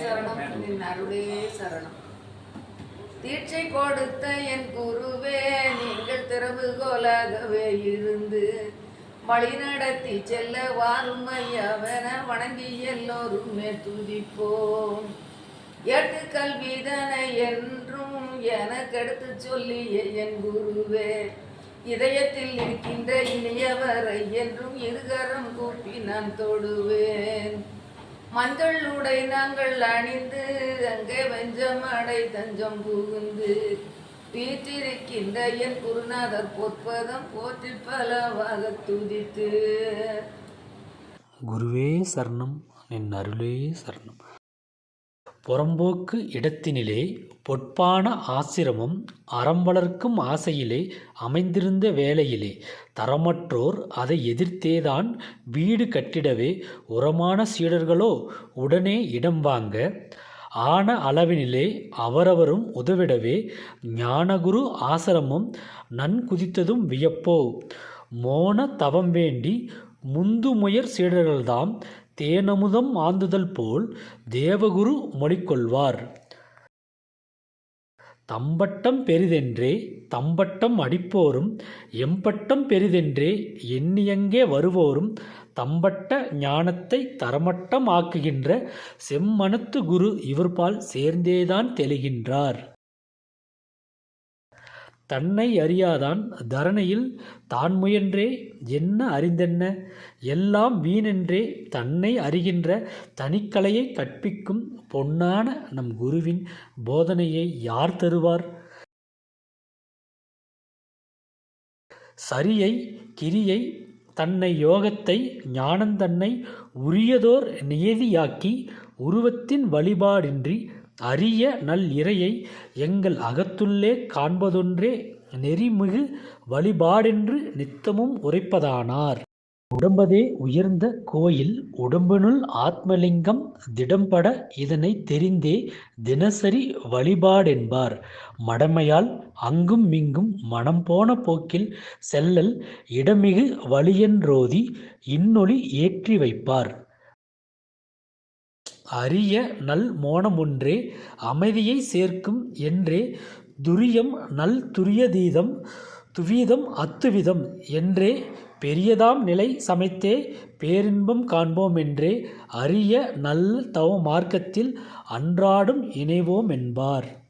சரணம் நின் அருளே சரணம். தீட்சை கொடுத்த என் குருவே நீங்கள் திறவுகோலாகவே இருந்து வழி நடத்தி செல்ல வாரும் வணங்கி எல்லோருமே துதிப்போம். எட்டு கல்விதனை என்றும் எனக்கெடுத்து சொல்லிய என் குருவே. இதயத்தில் இருக்கின்ற இனியவரை என்றும் இருகரம் கூப்பி நான் தொடுவேன். மஞ்சள் உடை நாங்கள் அணிந்து அங்கே வெஞ்சமடை தஞ்சம் புகுந்து வீற்றிருக்கின்ற என் குருநாதர் பொற்பதம் போற்றி பலவாக துதித்து. குருவே சரணம் என் அருளே சரணம். புறம்போக்கு இடத்தினிலே பொற்பான ஆசிரமம் அறம் வளர்க்கும் ஆசையிலே அமைந்திருந்த வேளையிலே. தரமற்றோர் அதை எதிர்த்தேதான் வீடு கட்டிடவே உரமான சீடர்களோ உடனே இடம் வாங்க ஆன அளவினிலே அவரவரும் உதவிடவே ஞானகுரு ஆசிரமம் நன்குதித்ததும் வியப்போ. மோன தவம் வேண்டி முந்துமுயர் சீடர்கள்தாம் தேனமுதம் ஆந்துதல் போல் தேவகுரு மொழிக்கொள்வார். தம்பட்டம் பெரிதென்றே தம்பட்டம் அடிப்போரும் எம்பட்டம் பெரிதென்றே எண்ணியங்கே வருவோரும் தம்பட்ட ஞானத்தை தரமட்டம் ஆக்குகின்ற செம்மனத்து குரு இவர்பால் சேர்ந்தேதான் தெளிகின்றார். தன்னை அறியாதான் தரணையில் தான் முயன்றே என்ன அறிந்தென்ன? எல்லாம் வீணென்றே தன்னை அறிகின்ற தனிக்கலையை கற்பிக்கும் பொன்னான நம் குருவின் போதனையை யார் தருவார்? சரியை கிரியை தன்னை யோகத்தை ஞானந்தன்னை உரியதோர் நியதியாக்கி உருவத்தின் வழிபாடின்றி அரிய நல் இறையை எங்கள் அகத்துள்ளே காண்பதொன்றே நெறிமிகு வழிபாடென்று நித்தமும் உரைப்பதானார். உடம்பதே உயர்ந்த கோயில் உடம்பினுள் ஆத்மலிங்கம் திடம்பட இதனை தெரிந்தே தினசரி வழிபாடென்பார். மடமையால் அங்கும் மிங்கும் மனம் போன போக்கில் செல்லல் இடமிகு வழியென்றோதி இன்னொளி ஏற்றி வைப்பார். அரிய நல் மோனமொன்றே அமைதியை சேர்க்கும் என்றே துரியம் நல் துரியதீதம் துவீதம் அத்துவிதம் என்றே பெரியதாம் நிலை சமைத்தே பேரின்பம் காண்போம் என்றே அரிய நல்ல தவ மார்க்கத்தில் அன்றாடும் இணைவோம் என்பார்.